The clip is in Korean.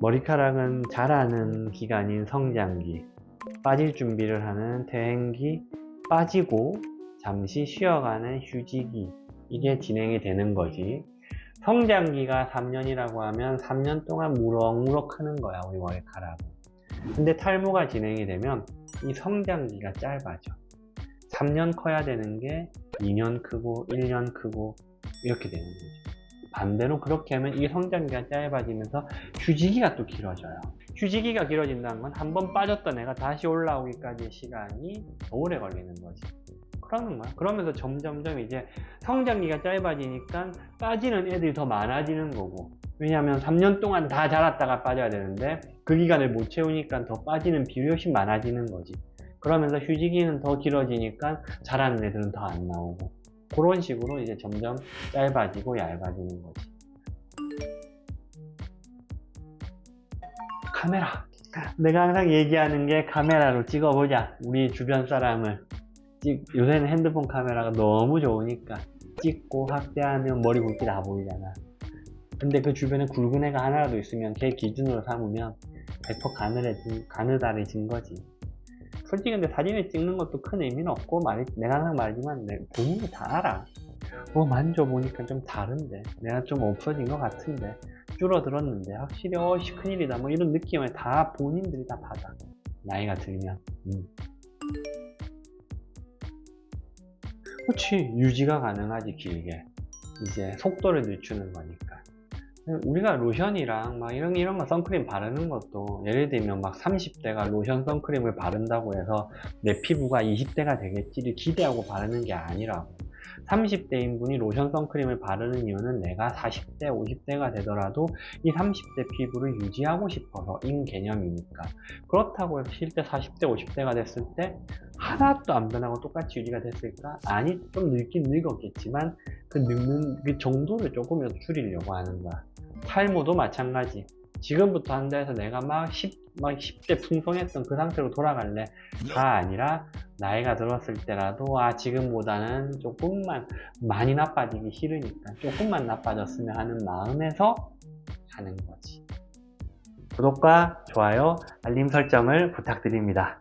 머리카락은 자라는 기간인 성장기, 빠질 준비를 하는 퇴행기, 빠지고 잠시 쉬어가는 휴지기, 이게 진행이 되는 거지. 성장기가 3년이라고 하면 3년 동안 무럭무럭 크는 거야, 우리 머리카락은. 근데 탈모가 진행이 되면 이 성장기가 짧아져. 3년 커야 되는 게 2년 크고 1년 크고 이렇게 되는 거죠. 반대로 그렇게 하면 이 성장기가 짧아지면서 휴지기가 또 길어져요. 휴지기가 길어진다는 건 한 번 빠졌던 애가 다시 올라오기까지의 시간이 더 오래 걸리는 거지. 그러는 거야. 그러면서 점점점 이제 성장기가 짧아지니까 빠지는 애들이 더 많아지는 거고. 왜냐하면 3년 동안 다 자랐다가 빠져야 되는데 그 기간을 못 채우니까 더 빠지는 비율이 훨씬 많아지는 거지. 그러면서 휴지기는 더 길어지니까 자라는 애들은 더 안 나오고. 그런 식으로 이제 점점 짧아지고 얇아지는 거지. 카메라. 내가 항상 얘기하는 게 카메라로 찍어보자. 우리 주변 사람을. 찍, 요새는 핸드폰 카메라가 너무 좋으니까 찍고 확대하면 머리 굵기 다 보이잖아. 근데 그 주변에 굵은 애가 하나라도 있으면 걔 기준으로 삼으면 100% 가늘해진, 가느다래진 거지. 솔직히 근데 사진을 찍는 것도 큰 의미는 없고 말, 내가 항상 말하지만 내 본인이 다 알아. 어 만져보니까 좀 다른데. 내가 좀 없어진 것 같은데. 줄어들었는데 확실히 어씨 큰일이다. 뭐 이런 느낌을 다 본인들이 다 받아. 나이가 들면. 음. 그렇지 유지가 가능하지 길게. 이제 속도를 늦추는 거니까 우리가 로션이랑 막 이런 이런 거 선크림 바르는 것도 예를 들면 막 30대가 로션 선크림을 바른다고 해서 내 피부가 20대가 되겠지를 기대하고 바르는 게 아니라고. 30대인 분이 로션 선크림을 바르는 이유는 내가 40대 50대가 되더라도 이 30대 피부를 유지하고 싶어서 인 개념이니까. 그렇다고 해서 실제 40대 50대가 됐을 때 하나도 안 변하고 똑같이 유지가 됐을까? 아니 좀 늙긴 늙었겠지만 그 늙는 그 정도를 조금이라도 줄이려고 하는 거야 탈모도 마찬가지. 지금부터 한다 해서 내가 막 10, 막 10대 풍성했던 그 상태로 돌아갈래? 가 아니라 나이가 들었을 때라도 아 지금보다는 조금만 많이 나빠지기 싫으니까 조금만 나빠졌으면 하는 마음에서 하는 거지. 구독과 좋아요, 알림 설정을 부탁드립니다.